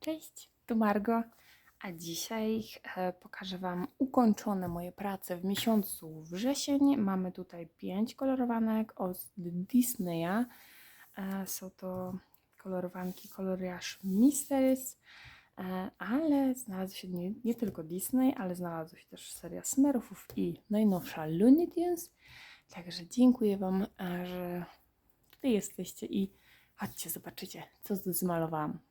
Cześć, tu Margo, a dzisiaj e, pokażę Wam ukończone moje prace w miesiącu wrzesień. Mamy tutaj pięć kolorowanek od Disneya. E, są to kolorowanki koloriaż Mysteries, e, ale znalazły się nie, nie tylko Disney, ale znalazła się też seria Smurfów i najnowsza Looney Tunes. Także dziękuję Wam, że tutaj jesteście i chodźcie, zobaczycie, co zmalowałam.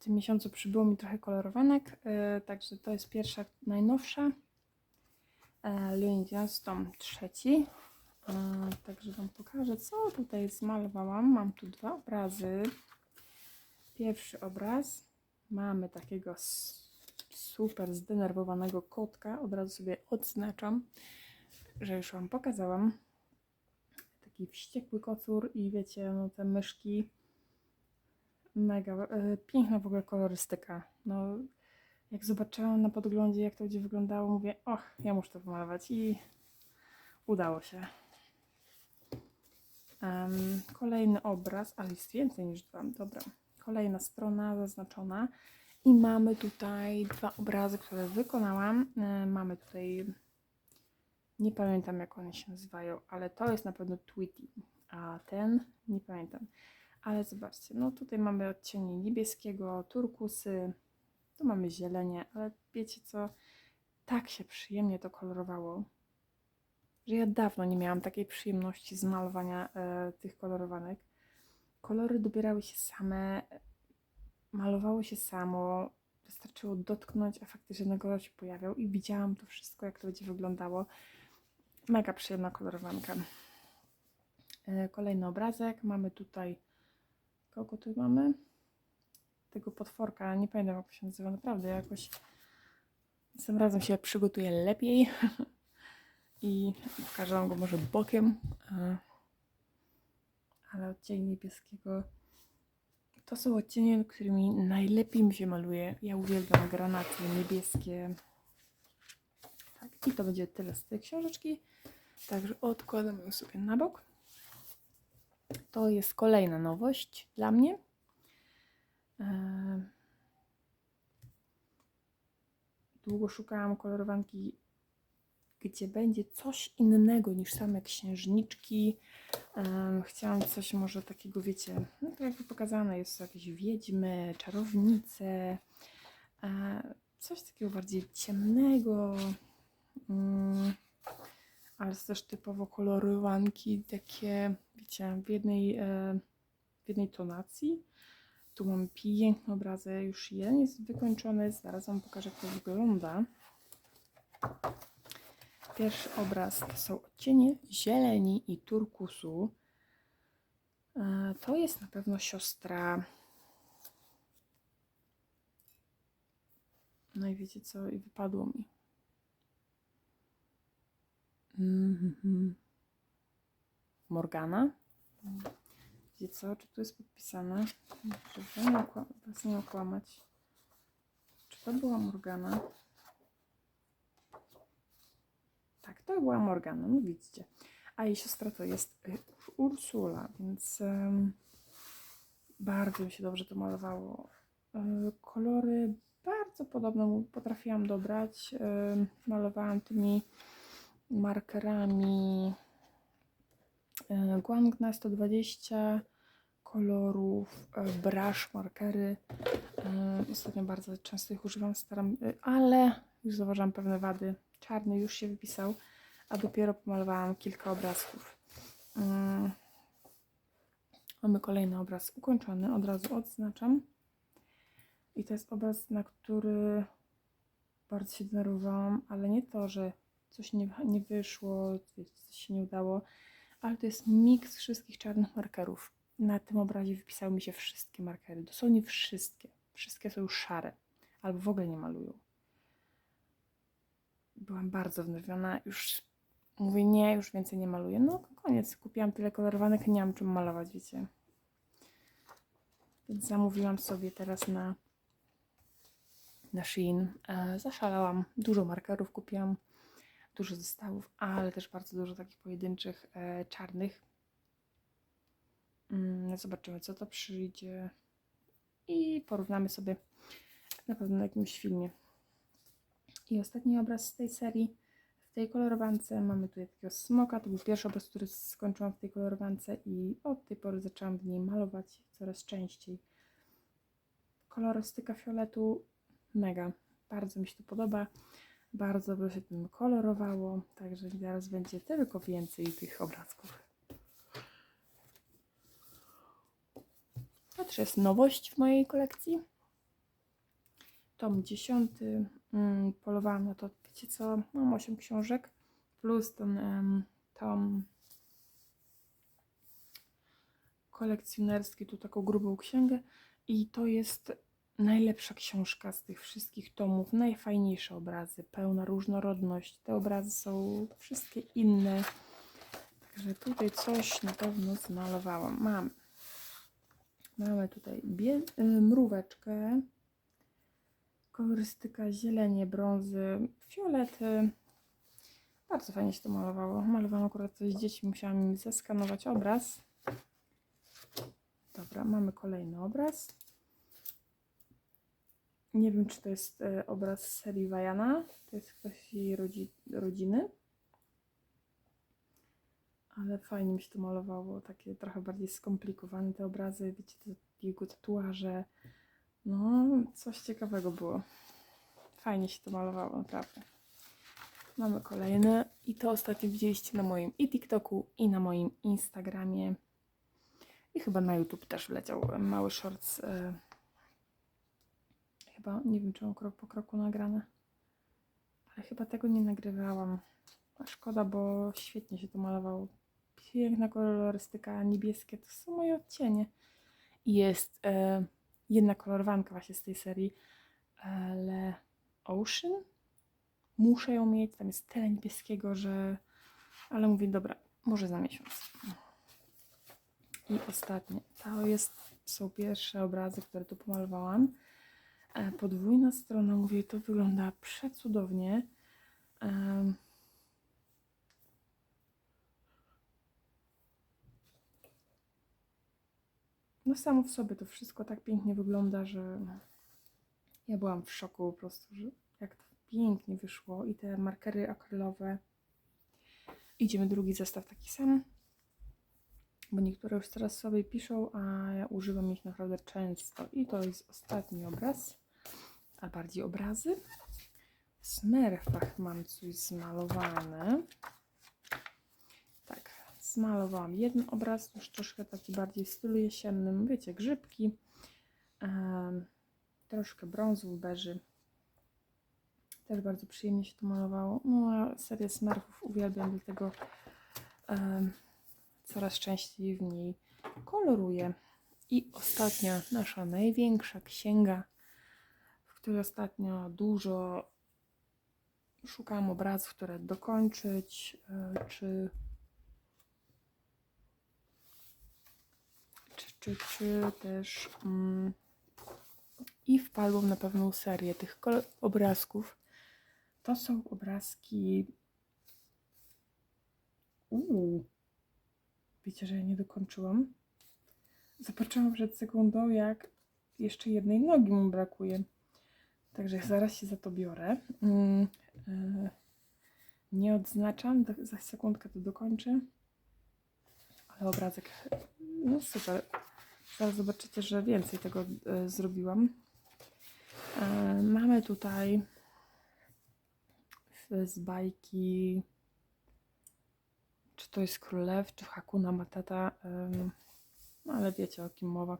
W tym miesiącu przybyło mi trochę kolorowanek, yy, także to jest pierwsza, najnowsza. Looney Tunes, tom trzeci. Yy, także Wam pokażę, co tutaj zmalowałam. Mam tu dwa obrazy. Pierwszy obraz. Mamy takiego super zdenerwowanego kotka. Od razu sobie odznaczam, że już Wam pokazałam. Taki wściekły kocur i wiecie, no te myszki Mega. e, Piękna w ogóle kolorystyka. No, jak zobaczyłam na podglądzie, jak to będzie wyglądało, mówię, och, ja muszę to pomalować i udało się. Em, kolejny obraz, ale jest więcej niż dwa. Dobra. Kolejna strona zaznaczona. I mamy tutaj dwa obrazy, które wykonałam. E, mamy tutaj, nie pamiętam jak one się nazywają, ale to jest na pewno Tweety, a ten nie pamiętam. Ale zobaczcie, no tutaj mamy odcienie niebieskiego, turkusy, tu mamy zielenie, ale wiecie co, tak się przyjemnie to kolorowało, że ja dawno nie miałam takiej przyjemności z malowania e, tych kolorowanek. Kolory dobierały się same, malowało się samo, wystarczyło dotknąć, a faktycznie ten kolor się pojawiał i widziałam to wszystko, jak to będzie wyglądało. Mega przyjemna kolorowanka. E, Kolejny obrazek. Mamy tutaj Kogo tu mamy? Tego potworka, nie pamiętam jak się nazywa, naprawdę jakoś tym razem się przygotuję lepiej i pokażę wam go może bokiem, ale odcień niebieskiego to są odcienie, którymi najlepiej mi się maluje. Ja uwielbiam granaty niebieskie. Tak, i to będzie tyle z tej książeczki. Także odkładam ją sobie na bok. To jest kolejna nowość dla mnie. Eee, Długo szukałam kolorowanki, gdzie będzie coś innego niż same księżniczki. Em, Chciałam coś może takiego, wiecie, no to jakby pokazane jest jakieś wiedźmy, czarownice, e, coś takiego bardziej ciemnego. Ale są też typowo kolorowanki, takie, wiecie, w jednej, e, w jednej tonacji. Tu mam piękny obrazek, już jeden jest wykończony, zaraz Wam pokażę, jak to wygląda. Pierwszy obraz to są odcienie zieleni i turkusu. E, To jest na pewno siostra. No i wiecie co, i wypadło mi. Mhm. Morgana. Wiecie co, czy tu jest podpisane? Żeby nie was nie okłamać. Czy to była Morgana? Tak, to była Morgana, no widzicie. A jej siostra to jest y, Ursula, więc em, bardzo mi się dobrze to malowało. Y, Kolory bardzo podobne potrafiłam dobrać. Ym, Malowałam tymi markerami e, Guangna 120 kolorów, e, brush markery. E, Ostatnio bardzo często ich używam, staram, ale już zauważyłam pewne wady. Czarny już się wypisał, a dopiero pomalowałam kilka obrazków. Mamy kolejny obraz ukończony, od razu odznaczam. I to jest obraz, na który bardzo się denerwowałam, ale nie to, że coś nie, nie wyszło, coś się nie udało, ale to jest miks wszystkich czarnych markerów. Na tym obrazie wypisały mi się wszystkie markery, dosłownie wszystkie. Wszystkie są już szare, albo w ogóle nie malują. Byłam bardzo wnerwiona, już mówię nie, już więcej nie maluję. No koniec, kupiłam tyle kolorowanek, nie mam czym malować, wiecie. Więc zamówiłam sobie teraz na na Shein. E, zaszalałam. Dużo markerów kupiłam, dużo zestawów, ale też bardzo dużo takich pojedynczych e, czarnych. Mm, zobaczymy, co to przyjdzie. i porównamy sobie na pewno na jakimś filmie. I ostatni obraz z tej serii, w tej kolorowance mamy tutaj takiego smoka. To był pierwszy obraz, który skończyłam w tej kolorowance i od tej pory zaczęłam w niej malować coraz częściej. Kolorystyka fioletu mega, bardzo mi się to podoba. Bardzo by się tym kolorowało, także teraz będzie tylko więcej tych obrazków. To jest nowość w mojej kolekcji. Tom 10. Mm, polowałam na to, wiecie co, mam 8 książek plus ten em, tom kolekcjonerski, tu taką grubą księgę i to jest najlepsza książka z tych wszystkich tomów, najfajniejsze obrazy, pełna różnorodność. Te obrazy są wszystkie inne, także tutaj coś na pewno zmalowałam. Mam. Mamy tutaj y, mróweczkę, kolorystyka zielenie, brązy, fiolety. Bardzo fajnie się to malowało. Malowałam akurat coś z dziećmi, musiałam im zeskanować obraz. Dobra, mamy kolejny obraz. Nie wiem, czy to jest e, obraz z serii Wajana. To jest ktoś jej rodzi rodziny. Ale fajnie mi się to malowało. Takie trochę bardziej skomplikowane te obrazy. Wiecie, te jego tatuaże. No, coś ciekawego było. Fajnie się to malowało, naprawdę. Mamy kolejny. I to ostatnio widzieliście na moim i TikToku, i na moim Instagramie. I chyba na YouTube też wleciał e, mały shorts. e, Chyba, nie wiem, czy mam krok po kroku nagrane. Ale chyba tego nie nagrywałam. A szkoda, bo świetnie się to malowało. Piękna kolorystyka, niebieskie, to są moje odcienie. I jest e, jedna kolorowanka właśnie z tej serii, ale Ocean. Muszę ją mieć, tam jest tyle niebieskiego, że... Ale mówię, dobra, może za miesiąc. I ostatnie, to jest, są pierwsze obrazy, które tu pomalowałam. E, Podwójna strona, mówię, to wygląda przecudownie. No samo w sobie to wszystko tak pięknie wygląda, że ja byłam w szoku po prostu, że jak to pięknie wyszło i te markery akrylowe. Idziemy drugi zestaw taki sam, bo niektóre już teraz sobie piszą, a ja używam ich naprawdę często. I to jest ostatni obraz, a bardziej obrazy. W smerfach mam coś zmalowane. Tak, zmalowałam jeden obraz, już troszkę taki bardziej w stylu jesiennym. Wiecie, grzybki, em, troszkę brązu, beży. Też bardzo przyjemnie się to malowało. No, a serię Smurfów uwielbiam, dlatego em, coraz częściej w niej koloruję. I ostatnia, nasza największa księga, której ostatnio dużo szukałam obrazów, które dokończyć, e, czy, czy, czy, czy też mm, i wpadłam na pewną serię tych obrazków. To są obrazki. Uuu. Wiecie, że ja nie dokończyłam. Zobaczyłam przed sekundą, jak jeszcze jednej nogi mu brakuje. Także zaraz się za to biorę. Mm, e, nie odznaczam, za sekundkę to dokończę. Ale obrazek, no super. Zaraz zobaczycie, że więcej tego e, zrobiłam. E, mamy tutaj z bajki, czy to jest Królew, czy Hakuna Matata, no ale wiecie o kim mowa.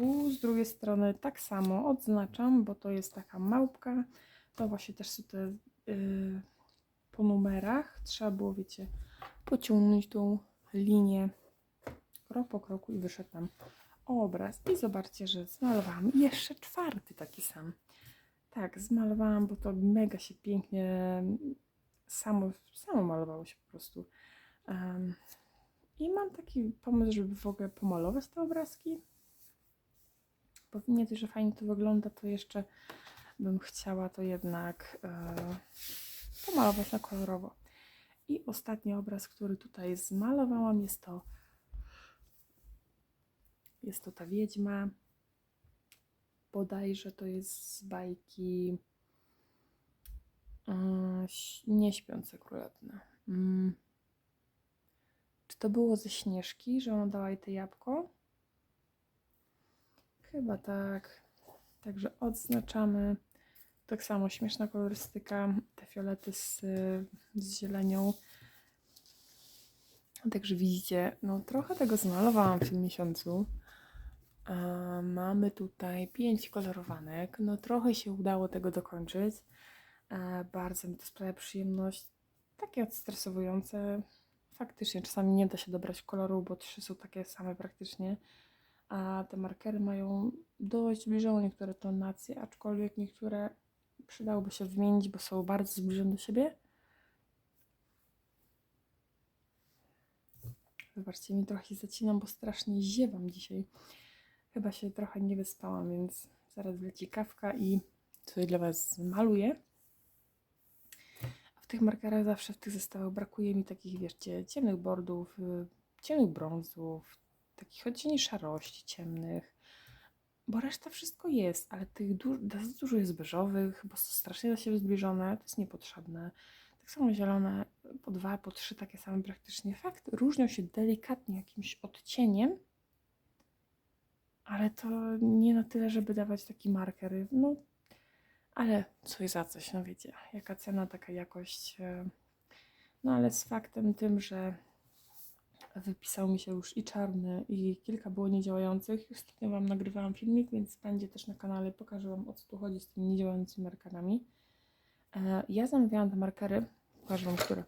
Tu z drugiej strony tak samo odznaczam, bo to jest taka małpka. To właśnie też są te y, po numerach. Trzeba było, wiecie, pociągnąć tą linię krok po kroku i wyszedł nam obraz. I zobaczcie, że zmalowałam jeszcze czwarty taki sam. Tak, zmalowałam, bo to mega się pięknie samo, samo malowało się po prostu. Em, I mam taki pomysł, żeby w ogóle pomalować te obrazki. Dość, że fajnie to wygląda, to jeszcze bym chciała to jednak e, pomalować na kolorowo. I ostatni obraz, który tutaj zmalowałam, jest to Jest to ta wiedźma. Bodajże to jest z bajki yy, ś- Nie śpiące królewne. Mm. Czy to było ze Śnieżki, że ona dała jej te jabłko? Chyba tak. Także odznaczamy. Tak samo śmieszna kolorystyka. Te fiolety z, z zielenią. Także widzicie, no trochę tego zmalowałam w tym miesiącu. A mamy tutaj pięć kolorowanek. No trochę się udało tego dokończyć. E, bardzo mi to sprawia przyjemność. Takie odstresowujące. Faktycznie czasami nie da się dobrać koloru, bo trzy są takie same praktycznie. A te markery mają dość zbliżone niektóre tonacje, aczkolwiek niektóre przydałoby się wymienić, bo są bardzo zbliżone do siebie. Wybaczcie, mi trochę zacinam, bo strasznie ziewam dzisiaj. Chyba się trochę nie wyspałam, więc zaraz wleci kawka i coś dla Was maluję. A w tych markerach zawsze w tych zestawach brakuje mi takich, wiecie, ciemnych bordów, y, ciemnych brązów, takich odcieni szarości ciemnych, bo reszta wszystko jest, ale tych du- dużo jest beżowych, bo są strasznie do siebie zbliżone, to jest niepotrzebne. Tak samo zielone, po dwa, po trzy takie same praktycznie. Fakt, różnią się delikatnie jakimś odcieniem, ale to nie na tyle, żeby dawać taki marker. No, ale coś za coś, no wiecie, jaka cena, taka jakość. e. No ale z faktem tym, że wypisał mi się już i czarny, i kilka było niedziałających. Już ostatnio Wam nagrywałam filmik, więc będzie też na kanale. Pokażę Wam o co tu chodzi z tymi niedziałającymi markerami. E, Ja zamawiałam te markery, pokażę Wam, które.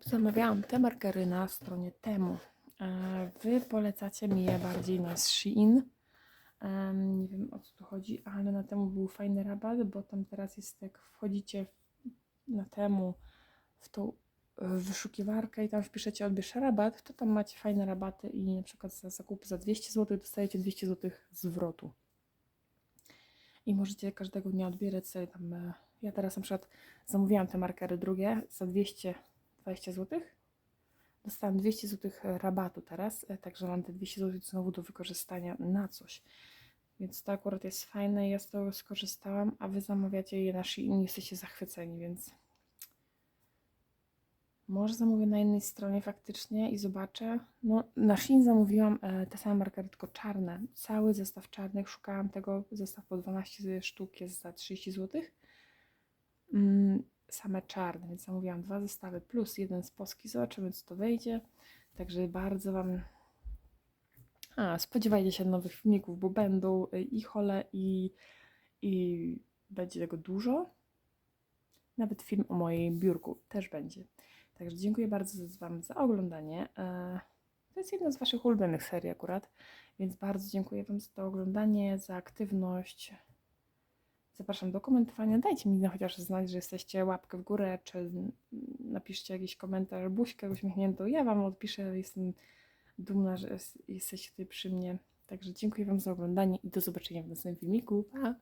Zamawiałam te markery na stronie Temu. E, Wy polecacie mi je bardziej na Shein. Em, Nie wiem o co tu chodzi, ale na Temu był fajny rabat, bo tam teraz jest jak wchodzicie na Temu w tą wyszukiwarkę i tam wpiszecie odbierz rabat, to tam macie fajne rabaty i na przykład za zakupy za 200 zł dostajecie 200 zł zwrotu. I możecie każdego dnia odbierać sobie tam. e, Ja teraz na przykład zamówiłam te markery drugie za 220 zł. Dostałam 200 zł rabatu teraz, e, także mam te 200 zł znowu do wykorzystania na coś. Więc to akurat jest fajne ja z tego skorzystałam, a wy zamawiacie je na i jesteście zachwyceni, więc może zamówię na innej stronie faktycznie i zobaczę. No, na Shein zamówiłam e, te same markery, tylko czarne. Cały zestaw czarnych. Szukałam tego. Zestaw po 12 sztuk jest za 30 zł. Mm, same czarne, więc zamówiłam dwa zestawy plus jeden z Polski. Zobaczymy, co to wyjdzie. Także bardzo Wam. A, spodziewajcie się nowych filmików, bo będą y, i hole, i, i będzie tego dużo. Nawet film o mojej biurku też będzie. Także dziękuję bardzo Wam za oglądanie. E, To jest jedna z Waszych ulubionych serii akurat, więc bardzo dziękuję Wam za to oglądanie, za aktywność. Zapraszam do komentowania. Dajcie mi chociaż znać, że jesteście łapkę w górę, czy napiszcie jakiś komentarz, buźkę uśmiechniętą. Ja Wam odpiszę, jestem dumna, że jest- jesteście tutaj przy mnie. Także dziękuję Wam za oglądanie i do zobaczenia w następnym filmiku. Pa!